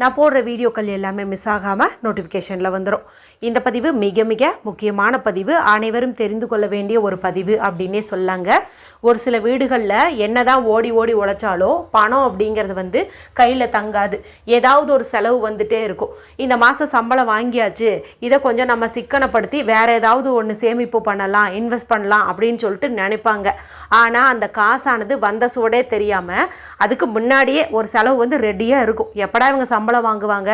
நான் போடுற வீடியோக்கள் எல்லாமே மிஸ் ஆகாமல் நோட்டிஃபிகேஷனில் வந்துடும் இந்த பதிவு மிக மிக முக்கியமான பதிவு. அனைவரும் தெரிந்து கொள்ள வேண்டிய ஒரு பதிவு அப்படின்னே சொல்லாங்க. ஒரு சில வீடுகளில் என்னதான் ஓடி ஓடி உழைச்சாலும் பணம் அப்படிங்கிறது வந்து கையில் தங்காது. ஏதாவது ஒரு செலவு வந்துட்டே இருக்கும். இந்த மாதம் சம்பளம் வாங்கியாச்சு. இதை கொஞ்சம் நம்ம சிக்கனப்படுத்தி வேற ஏதாவது ஒன்று சேமிப்பு பண்ணலாம் இன்வெஸ்ட் பண்ணலாம் அப்படின்னு சொல்லிட்டு நினைப்பாங்க. ஆனால் அந்த காசானது வந்த சூடே தெரியாமல் அதுக்கு முன்னாடியே ஒரு செலவு வந்து ரெடியாக இருக்கும். எப்படா இவங்க சம்பளம் வாங்குவாங்க.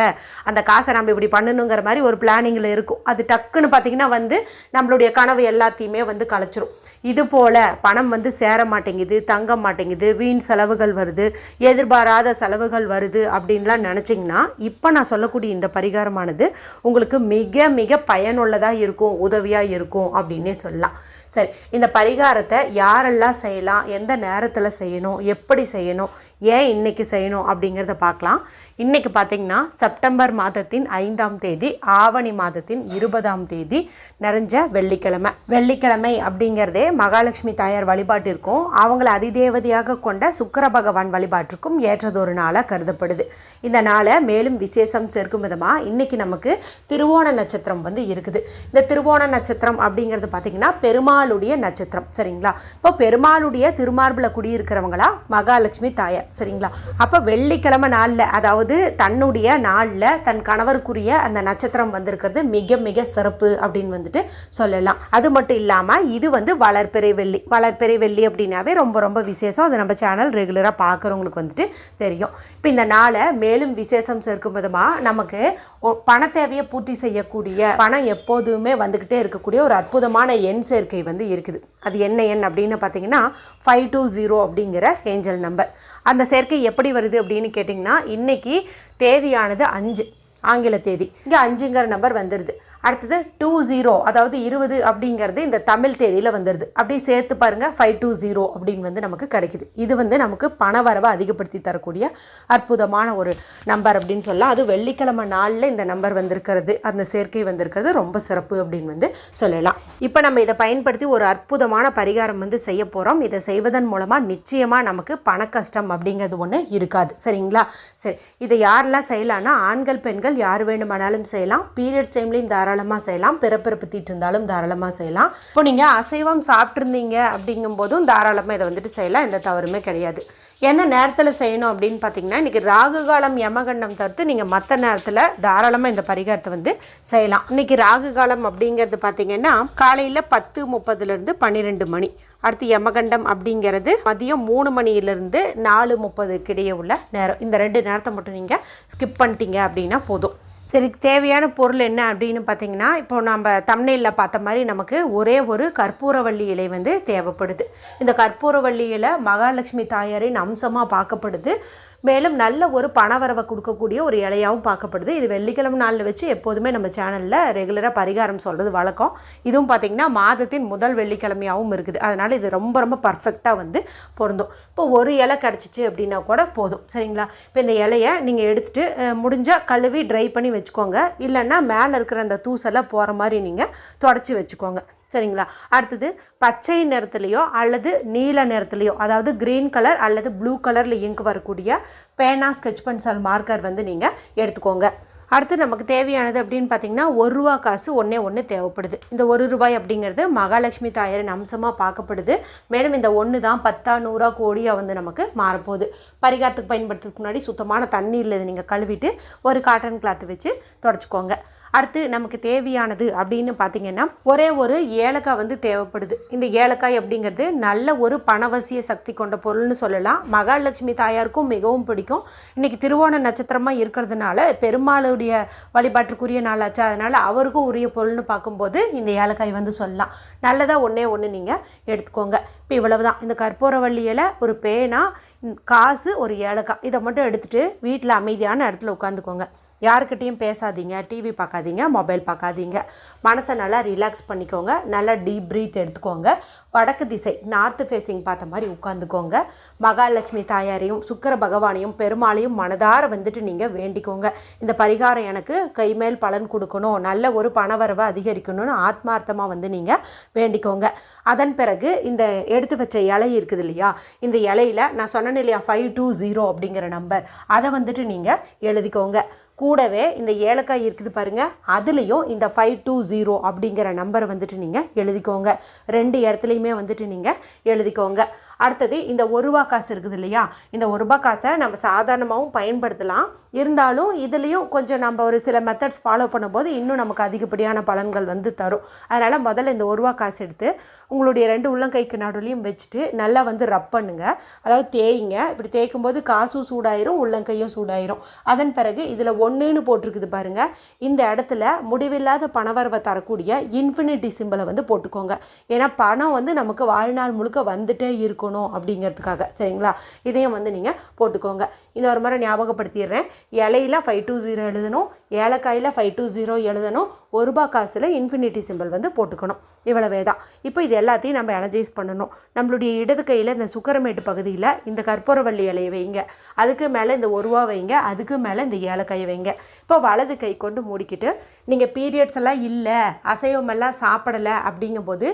அந்த காசை நம்ம இப்படி பண்ணணுங்கிற மாதிரி ஒரு பிளானிங்கில் இருக்கும். அது டக்குன்னு பார்த்தீங்கன்னா வந்து நம்மளுடைய கனவு எல்லாத்தையுமே வந்து கலைச்சிரும். இது போல் பணம் வந்து சேர மாட்டேங்குது தங்க மாட்டேங்குது வீண் செலவுகள் வருது எதிர்பாராத செலவுகள் வருது அப்படின்லாம் நினச்சிங்கன்னா இப்போ நான் சொல்லக்கூடிய இந்த பரிகாரமானது உங்களுக்கு மிக மிக பயனுள்ளதாக இருக்கும் உதவியாக இருக்கும் அப்படின்னே சொல்லலாம். சரி இந்த பரிகாரத்தை யாரெல்லாம் செய்யலாம் எந்த நேரத்தில் செய்யணும் எப்படி செய்யணும் ஏன் இன்னைக்கு செய்யணும் அப்படிங்கிறத பார்க்கலாம். இன்னைக்கு பார்த்தீங்கன்னா செப்டம்பர் மாதத்தின் ஐந்தாம் தேதி ஆவணி மாதத்தின் இருபதாம் தேதி நிறைஞ்ச வெள்ளிக்கிழமை. வெள்ளிக்கிழமை அப்படிங்கிறதே மகாலட்சுமி தாயார் வழிபாட்டிற்கும் அவங்கள அதிதேவதையாக கொண்ட சுக்கர பகவான் வழிபாட்டிற்கும் ஏற்றதொரு நாளாக கருதப்படுது. இந்த நாளை மேலும் விசேஷம் சேர்க்கும் விதமாக இன்னைக்கு நமக்கு திருவோண நட்சத்திரம் வந்து இருக்குது. இந்த திருவோண நட்சத்திரம் அப்படிங்கிறது பார்த்தீங்கன்னா பெருமாளுடைய நட்சத்திரம். சரிங்களா? இப்போ பெருமாளுடைய திருமார்பில் குடியிருக்கிறவங்களா? மகாலட்சுமி தாயார். சரிங்களா? அப்போ வெள்ளிக்கிழமை நாளில் அதாவது தன்னுடைய நாளில் தன் கணவருக்குரிய அந்த நட்சத்திரம் வந்திருக்கிறது மிக மிக சிறப்பு அப்படின்னு வந்துட்டு சொல்லலாம். அது மட்டும் இல்லாமல் இது வந்து வளர்பிறை வெள்ளி. வளர்பிறை வெள்ளி அப்படின்னாவே ரொம்ப ரொம்ப விசேஷம். அது நம்ம சேனல் ரெகுலராக பார்க்குறவங்களுக்கு வந்துட்டு தெரியும். இப்போ இந்த நாளை மேலும் விசேஷம் சேர்க்கும் விதமாக நமக்கு ஒ- பண தேவையை பூர்த்தி செய்யக்கூடிய பணம் எப்போதுமே வந்துக்கிட்டே இருக்கக்கூடிய ஒரு அற்புதமான எண் சேர்க்கை வந்து இருக்குது. அது என்ன எண் அப்படின்னு பார்த்தீங்கன்னா ஃபைவ் டூ ஜீரோ அப்படிங்கிற ஏஞ்சல் நம்பர். அந்த சேர்க்கை எப்படி வருது அப்படின்னு கேட்டிங்கன்னா இன்னைக்கு தேதியானது அஞ்சு ஆங்கில தேதி. இங்கே அஞ்சுங்கிற நம்பர் வந்துடுது அடுத்தது டூ ஜீரோ அதாவது இருபது அப்படிங்கிறது இந்த தமிழ் தேதியில் வந்துடுது அப்படியே சேர்த்து பாருங்கள் ஃபைவ் டூ ஜீரோ அப்படின்னு வந்து நமக்கு கிடைக்குது. இது வந்து நமக்கு பண வரவை அதிகப்படுத்தி தரக்கூடிய அற்புதமான ஒரு நம்பர் அப்படின்னு சொல்லலாம். அது வெள்ளிக்கிழமை நாளில் இந்த நம்பர் வந்திருக்கிறது. அந்த சேர்க்கை வந்திருக்கிறது ரொம்ப சிறப்பு அப்படின்னு வந்து சொல்லலாம். இப்போ நம்ம இதை பயன்படுத்தி ஒரு அற்புதமான பரிகாரம் வந்து செய்ய போகிறோம் இதை செய்வதன் மூலமாக நிச்சயமாக நமக்கு பண கஷ்டம் அப்படிங்கிறது ஒன்று இருக்காது. சரிங்களா? சரி. இதை யாரெல்லாம் செய்யலாம்னா ஆண்கள் பெண்கள் யார் வேணுமானாலும் செய்யலாம். பீரியட்ஸ் டைம்லையும் தாராளமாக செய்யலாம். பிறப்பிறப்பு தீட்டு இருந்தாலும் தாராளமாக செய்யலாம். இப்போ நீங்கள் அசைவம் சாப்பிட்ருந்தீங்க அப்படிங்கும்போதும் தாராளமாக இதை வந்துட்டு செய்யலாம். எந்த தவறுமே கிடையாது. எந்த நேரத்தில் செய்யணும் அப்படின்னு பார்த்தீங்கன்னா இன்றைக்கி ராகு காலம் யமகண்டம் தவிர்த்து நீங்கள் மற்ற நேரத்தில் தாராளமாக இந்த பரிகாரத்தை வந்து செய்யலாம். இன்றைக்கி ராகு காலம் அப்படிங்கிறது பார்த்தீங்கன்னா காலையில் பத்து முப்பதுலேருந்து பன்னிரெண்டு மணி. அடுத்து யமகண்டம் அப்படிங்கிறது மதியம் மூணு மணியிலிருந்து நாலு முப்பதுக்கு இடையே உள்ள நேரம். இந்த ரெண்டு நேரத்தை மட்டும் நீங்கள் ஸ்கிப் பண்ணிட்டீங்க அப்படின்னா போதும். சரி தேவையான பொருள் என்ன அப்படின்னு பார்த்தீங்கன்னா இப்போ நம்ம தமிழில் பார்த்த மாதிரி நமக்கு ஒரே ஒரு கற்பூரவள்ளி இலை வந்து தேவைப்படுது. இந்த கற்பூரவள்ளி இலை மகாலட்சுமி தாயாரின் அம்சமாக பார்க்கப்படுது. மேலும் நல்ல ஒரு பணவரவை கொடுக்கக்கூடிய ஒரு இலையாகவும் பார்க்கப்படுது. இது வெள்ளிக்கிழமை நாளில் வச்சு எப்போதுமே நம்ம சேனலில் ரெகுலராக பரிகாரம் சொல்கிறது வழக்கம். இதுவும் பார்த்திங்கன்னா மாதத்தின் முதல் வெள்ளிக்கிழமையாகவும் இருக்குது. அதனால் இது ரொம்ப ரொம்ப பர்ஃபெக்டாக வந்து பொருந்தும். இப்போ ஒரு இலை கிடச்சிச்சு அப்படின்னா கூட போதும். சரிங்களா? இப்போ இந்த இலையை நீங்கள் எடுத்துகிட்டு முடிஞ்சால் கழுவி ட்ரை பண்ணி வச்சுக்கோங்க. இல்லைன்னா மேலே இருக்கிற அந்த தூசெல்லாம் போகிற மாதிரி நீங்கள் தொடச்சி வச்சுக்கோங்க. சரிங்களா? அடுத்தது பச்சை நிறத்துலையோ அல்லது நீல நிறத்துலையோ அதாவது க்ரீன் கலர் அல்லது ப்ளூ கலரில் இங்க் வரக்கூடிய பேனா ஸ்கெச் பென்சில் மார்க்கர் வந்து நீங்கள் எடுத்துக்கோங்க. அடுத்து நமக்கு தேவையானது அப்படின்னு பார்த்தீங்கன்னா ஒரு ரூபா காசு ஒன்றே ஒன்று தேவைப்படுது. இந்த ஒரு ரூபாய் அப்படிங்கிறது மகாலட்சுமி தாயாரின் அம்சமாக பார்க்கப்படுது. மேலும் இந்த ஒன்று தான் பத்தா நூறா கோடியாக வந்து நமக்கு மாறப்போகுது. பரிகாரத்துக்கு பயன்படுத்துறதுக்கு முன்னாடி சுத்தமான தண்ணீரில் இதை நீங்கள் கழுவிட்டு ஒரு காட்டன் கிளாத் வச்சு தொடச்சிக்கோங்க. அடுத்து நமக்கு தேவையானது அப்படின்னு பார்த்தீங்கன்னா ஒரே ஒரு ஏலக்காய் வந்து தேவைப்படுது. இந்த ஏலக்காய் அப்படிங்கிறது நல்ல ஒரு பணவசிய சக்தி கொண்ட பொருள்னு சொல்லலாம். மகாலட்சுமி தாயாருக்கும் மிகவும் பிடிக்கும். இன்னைக்கு திருவோண நட்சத்திரமாக இருக்கிறதுனால பெருமாளுடைய வழிபாட்டுக்குரிய நாளாச்சு அதனால் அவருக்கும் உரிய பொருள்னு பார்க்கும்போது இந்த ஏலக்காய் வந்து சொல்லலாம். நல்லதாக ஒன்றே ஒன்று நீங்கள் எடுத்துக்கோங்க. இப்போ இவ்வளவு தான் இந்த கற்பூரவள்ளி இலை ஒரு பேனா காசு ஒரு ஏலக்காய். இதை மட்டும் எடுத்துகிட்டு வீட்டில் அமைதியான இடத்துல உட்காந்துக்கோங்க யாருக்கிட்டேயும் பேசாதீங்க டிவி பார்க்காதீங்க மொபைல் பார்க்காதீங்க. மனசை நல்லா ரிலாக்ஸ் பண்ணிக்கோங்க நல்லா டீப் ப்ரீத் எடுத்துக்கோங்க. வடக்கு திசை நார்த்து ஃபேஸிங் பார்த்த மாதிரி உட்காந்துக்கோங்க மகாலட்சுமி தாயாரையும் சுக்கர பகவானையும் பெருமாளையும் மனதார வந்துட்டு நீங்கள் வேண்டிக்கோங்க. இந்த பரிகாரம் எனக்கு கைமேல் பலன் கொடுக்கணும் நல்ல ஒரு பணவரவை அதிகரிக்கணும்னு ஆத்மார்த்தமாக வந்து நீங்கள் வேண்டிக்கோங்க. அதன் பிறகு இந்த எடுத்து வச்ச இலை இருக்குது இல்லையா இந்த இலையில நான் சொன்னேன் இல்லையா ஃபைவ் டூ ஜீரோ அப்படிங்கிற நம்பர் அதை வந்துட்டு நீங்கள் எழுதிக்கோங்க. கூடவே இந்த ஏலக்காய் இருக்குது பாருங்கள் அதுலேயும் இந்த ஃபைவ் டூ ஜீரோ அப்படிங்கிற நம்பரை வந்துட்டு நீங்கள் எழுதிக்கோங்க. ரெண்டு இடத்துலையுமே வந்துட்டு நீங்கள் எழுதிக்கோங்க. அடுத்தது இந்த ஒரு ரூபா காசு இருக்குது இல்லையா? இந்த ஒரு ரூபா காசை நம்ம சாதாரணமாகவும் பயன்படுத்தலாம். இருந்தாலும் இதுலேயும் கொஞ்சம் நம்ம ஒரு சில மெத்தட்ஸ் ஃபாலோ பண்ணும்போது இன்னும் நமக்கு அதிகப்படியான பலன்கள் வந்து தரும். அதனால் முதல்ல இந்த ஒரு ரூபா காசு எடுத்து உங்களுடைய ரெண்டு உள்ளங்கைக்கு நடுவுலையும் வச்சுட்டு நல்லா வந்து ரப் பண்ணுங்க. அதாவது தேய்ங்க. இப்படி தேய்க்கும் போது காசும் சூடாயிரும் உள்ளங்கையும் சூடாயிரும். அதன் பிறகு இதில் ஒன்றுன்னு போட்டிருக்குது பாருங்கள் இந்த இடத்துல முடிவில்லாத பணவரவை தரக்கூடிய இன்ஃபினிட்டி சிம்பிளை வந்து போட்டுக்கோங்க. ஏன்னா பணம் வந்து நமக்கு வாழ்நாள் முழுக்க வந்துட்டே போகணும் அப்படிங்கிறதுக்காக. சரிங்களா? இதையும் வந்து நீங்கள் போட்டுக்கோங்க. இன்னொரு முறை ஞாபகப்படுத்திடுறேன். இலையில ஃபைவ் டூ ஜீரோ எழுதணும். ஏலக்காயில் ஃபைவ் டூ ஜீரோ எழுதணும். ஒரு ரூபா காசில் இன்ஃபினிட்டி சிம்பிள் வந்து போட்டுக்கணும். இவ்வளவே தான். இப்போ இது எல்லாத்தையும் நம்ம எனர்ஜைஸ் பண்ணணும். நம்மளுடைய இடது கையில் இந்த சுக்கரமேட்டு பகுதியில் இந்த கற்பூரவள்ளி இலையை வைங்க. அதுக்கு மேலே இந்த ஒரு ரூபா வைங்க. அதுக்கு மேலே இந்த ஏலக்காயை வைங்க. இப்போ வலது கை கொண்டு மூடிக்கிட்டு நீங்கள் பீரியட்ஸ் எல்லாம் இல்லை அசைவமெல்லாம் சாப்பிடலை அப்படிங்கும்போது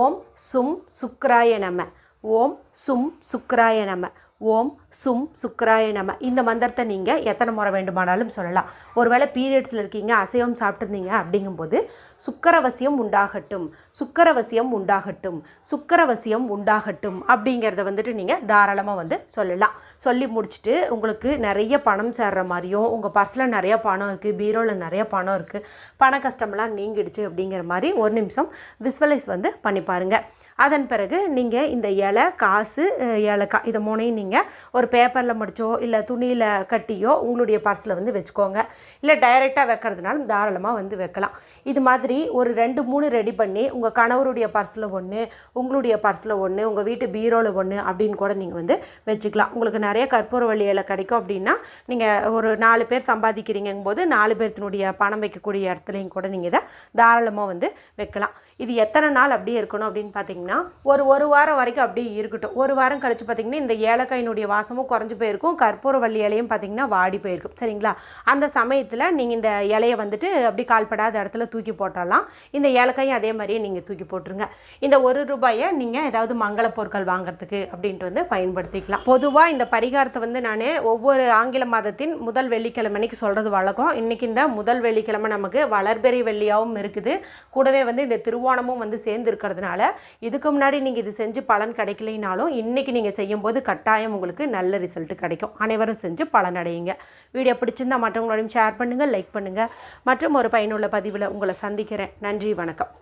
ஓம் சும் சுக்ராய நம்ம ஓம் சும் சுக்ராய நம. ஓம் சும் சுக்ராய நம. இந்த மந்திரத்தை நீங்கள் எத்தனை முறை வேண்டுமானாலும் சொல்லலாம். ஒருவேளை பீரியட்ஸில் இருக்கீங்க அசைவம் சாப்பிட்ருந்தீங்க அப்படிங்கும்போது சுக்கரவசியம் உண்டாகட்டும். சுக்கரவசியம் உண்டாகட்டும். சுக்கரவசியம் உண்டாகட்டும் அப்படிங்கிறத வந்துட்டு நீங்கள் தாராளமாக வந்து சொல்லலாம். சொல்லி முடிச்சுட்டு உங்களுக்கு நிறைய பணம் சேர்ற மாதிரியும் உங்கள் பர்ஸில் நிறைய பணம் இருக்குது பீரோவில் நிறைய பணம் இருக்குது பண கஷ்டமெல்லாம் நீங்கிடுச்சு அப்படிங்கிற மாதிரி ஒரு நிமிஷம் விஸ்வலைஸ் வந்து பண்ணி பாருங்கள் அதன் பிறகு நீங்கள் இந்த இலை காசு அஹ், ஏலக்காய் இதை மூணையும் நீங்கள் ஒரு பேப்பரில் முடிச்சோ இல்லை துணியில் கட்டியோ உங்களுடைய பர்ஸில் வந்து வச்சுக்கோங்க. இல்லை டைரெக்டாக வைக்கிறதுனாலும் தாராளமாக வந்து வைக்கலாம். இது மாதிரி ஒரு ரெண்டு மூணு ரெடி பண்ணி உங்கள் கணவருடைய பர்ஸில் ஒன்று உங்களுடைய பர்ஸில் ஒன்று உங்கள் வீட்டு பீரோவில் ஒன்று அப்படின்னு கூட நீங்கள் வந்து வச்சுக்கலாம். உங்களுக்கு நிறைய கற்பூரவள்ளி இலை கிடைக்கும் அப்படின்னா நீங்கள் ஒரு நாலு பேர் சம்பாதிக்கிறீங்கும் போது நாலு பேர்த்தினுடைய பணம் வைக்கக்கூடிய இடத்துலையும் கூட நீங்கள் இதை தாராளமாக வந்து வைக்கலாம். இது எத்தனை நாள் அப்படியே இருக்கணும் அப்படின்னு பார்த்தீங்கன்னா ஒரு ஒரு வாரம் வரைக்கும் அப்படியே இருக்கட்டும். ஒரு வாரம் கழித்து பார்த்தீங்கன்னா இந்த ஏலக்காயினுடைய வாசமும் குறைஞ்சு போயிருக்கும். கற்பூரவள்ளி இலையும் பார்த்தீங்கன்னா வாடி போயிருக்கும். சரிங்களா? அந்த சமயத்தில் நீங்கள் இந்த இலையை வந்துட்டு அப்படி கால்படாத இடத்துல தூக்கி போட்டுடலாம் இந்த ஏலக்காயும் அதே மாதிரியே நீங்கள் தூக்கி போட்டுருங்க. இந்த ஒரு ரூபாயை நீங்கள் ஏதாவது மங்கள பொருட்கள் வாங்குறதுக்கு அப்படின்ட்டு வந்து பயன்படுத்திக்கலாம். பொதுவாக இந்த பரிகாரத்தை வந்து நான் ஒவ்வொரு ஆங்கில மாதத்தின் முதல் வெள்ளிக்கிழமை அன்னைக்கு சொல்கிறது வழக்கம். இன்றைக்கி இந்த முதல் வெள்ளிக்கிழமை நமக்கு வளர்பெறி வெள்ளியாகவும் இருக்குது. கூடவே வந்து இந்த திருவோணமும் வந்து சேர்ந்து இருக்கிறதுனால இது இதுக்கு முன்னாடி நீங்கள் இது செஞ்சு பலன் கிடைக்கலைனாலும் இன்றைக்கி நீங்கள் செய்யும்போது கட்டாயம் உங்களுக்கு நல்ல ரிசல்ட் கிடைக்கும். அனைவரும் செஞ்சு பலனடையுங்க வீடியோ பிடிச்சிருந்தா மற்றவங்களோடையும் ஷேர் பண்ணுங்கள் லைக் பண்ணுங்கள் மற்றும் ஒரு பயனுள்ள பதிவில் உங்களை சந்திக்கிறேன். நன்றி வணக்கம்.